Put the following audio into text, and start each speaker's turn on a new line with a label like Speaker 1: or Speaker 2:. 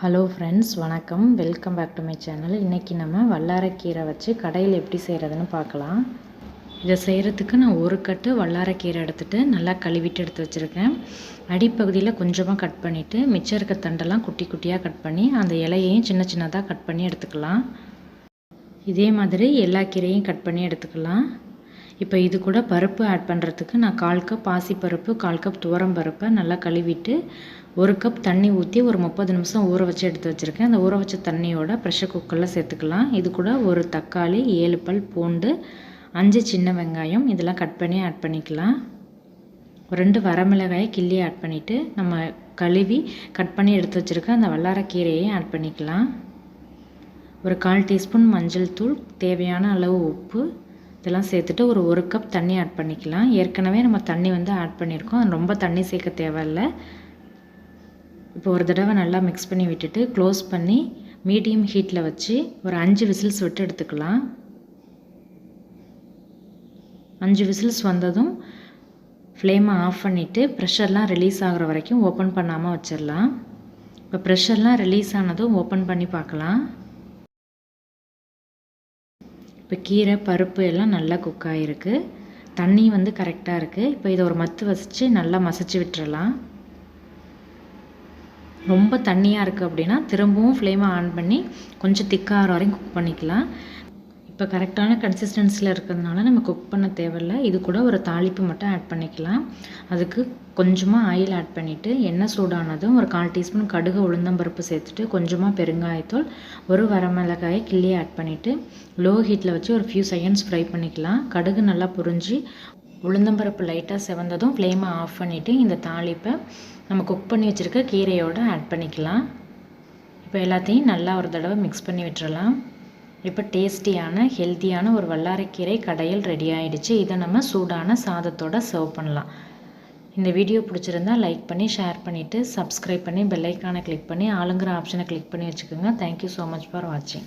Speaker 1: Hello friends வணக்கம். Welcome back to my channel இன்றைக்கி நம்ம வல்லாரக்கீரை வச்சு கடையில் எப்படி செய்கிறதுன்னு பார்க்கலாம். இதை செய்கிறதுக்கு நான் ஒரு கட்டு வல்லாரக்கீரை எடுத்துகிட்டு நல்லா கழுவிட்டு எடுத்து வச்சுருக்கேன். அடிப்பகுதியில் கொஞ்சமாக கட் பண்ணிவிட்டு மிச்சம் இருக்க தண்டெல்லாம் குட்டி குட்டியாக கட் பண்ணி அந்த இலையையும் சின்ன சின்னதாக கட் பண்ணி எடுத்துக்கலாம். இதே மாதிரி எல்லா கீரையும் கட் பண்ணி எடுத்துக்கலாம். இப்போ இது கூட பருப்பு ஆட் பண்ணுறதுக்கு நான் கால் கப் பாசிப்பருப்பு கால் கப் துவரம் பருப்பை நல்லா கழுவிட்டு ஒரு கப் தண்ணி ஊற்றி ஒரு முப்பது நிமிஷம் ஊற வச்சு எடுத்து வச்சுருக்கேன். அந்த ஊற வச்ச தண்ணியோட ப்ரெஷர் குக்கரில் சேர்த்துக்கலாம். இது கூட ஒரு தக்காளி ஏழு பல் பூண்டு அஞ்சு சின்ன வெங்காயம் இதெல்லாம் கட் பண்ணி ஆட் பண்ணிக்கலாம். ரெண்டு வரமிளகாயை கிள்ளி ஆட் பண்ணிவிட்டு நம்ம கழுவி கட் பண்ணி எடுத்து வச்சுருக்க அந்த வல்லாரக்கீரையை ஆட் பண்ணிக்கலாம். ஒரு கால் டீஸ்பூன் மஞ்சள் தூள் தேவையான அளவு உப்பு இதெல்லாம் சேர்த்துட்டு ஒரு ஒரு கப் தண்ணி ஆட் பண்ணிக்கலாம். ஏற்கனவே நம்ம தண்ணி வந்து ஆட் பண்ணியிருக்கோம். ரொம்ப தண்ணி சேர்க்க தேவையில்ல. இப்போ ஒரு தடவை நல்லா மிக்ஸ் பண்ணி விட்டுட்டு க்ளோஸ் பண்ணி மீடியம் ஹீட்டில் வச்சு ஒரு அஞ்சு விசில்ஸ் விட்டு எடுத்துக்கலாம். அஞ்சு விசில்ஸ் வந்ததும் ஃப்ளேமை ஆஃப் பண்ணிவிட்டு ப்ரெஷர்லாம் ரிலீஸ் ஆகிற வரைக்கும் ஓப்பன் பண்ணாமல் வச்சிடலாம். இப்போ ப்ரெஷர்லாம் ரிலீஸ் ஆனதும் ஓப்பன் பண்ணி பார்க்கலாம். இப்போ கீரை பருப்பு எல்லாம் நல்லா குக் ஆகிருக்கு தண்ணி வந்து கரெக்டாக இருக்குது இப்போ இதை ஒரு மத்து வசித்து நல்லா மசிச்சு விட்டுறலாம். ரொம்ப தண்ணியாக இருக்குது அப்படின்னா திரும்பவும் ஃப்ளேமை ஆன் பண்ணி கொஞ்சம் திக்காகிற வரையும் குக் பண்ணிக்கலாம். இப்போ கரெக்டான கன்சிஸ்டன்சியில் இருக்கிறதுனால நம்ம குக் பண்ண தேவையில்ல. இது கூட ஒரு தாளிப்பு மட்டும் ஆட் பண்ணிக்கலாம். அதுக்கு கொஞ்சமாக ஆயில் ஆட் பண்ணிவிட்டு எண்ணெய் சூடானதும் ஒரு கால் டீஸ்பூன் கடுகு உளுந்தம்பருப்பு சேர்த்துட்டு கொஞ்சமாக பெருங்காயத்தூள் ஒரு வரமிளகாயை கிள்ளி ஆட் பண்ணிவிட்டு லோ ஹீட்டில் வச்சு ஒரு ஃபியூ செகண்ட்ஸ் ஃப்ரை பண்ணிக்கலாம். கடுகு நல்லா புரிஞ்சு உளுந்தம்பருப்பு லைட்டாக செவந்ததும் ஃப்ளேமை ஆஃப் பண்ணிவிட்டு இந்த தாளிப்பை நம்ம குக் பண்ணி வச்சுருக்க கீரையோடு ஆட் பண்ணிக்கலாம். இப்போ எல்லாத்தையும் நல்லா ஒரு தடவை மிக்ஸ் பண்ணி விட்டுறலாம். இப்போ டேஸ்டியான ஹெல்த்தியான ஒரு வல்லாரைக்கீரை கடையில் ரெடி ஆகிடுச்சு இதை நம்ம சூடான சாதத்தோடு சர்வ் பண்ணலாம். இந்த வீடியோ பிடிச்சிருந்தா லைக் பண்ணி ஷேர் பண்ணிவிட்டு சப்ஸ்கிரைப் பண்ணி பெல்லைக்கானை கிளிக் பண்ணி ஆளுங்கிற ஆப்ஷனை கிளிக் பண்ணி வச்சுக்கோங்க. தேங்க்யூ ஸோ மச் ஃபார் வாட்சிங்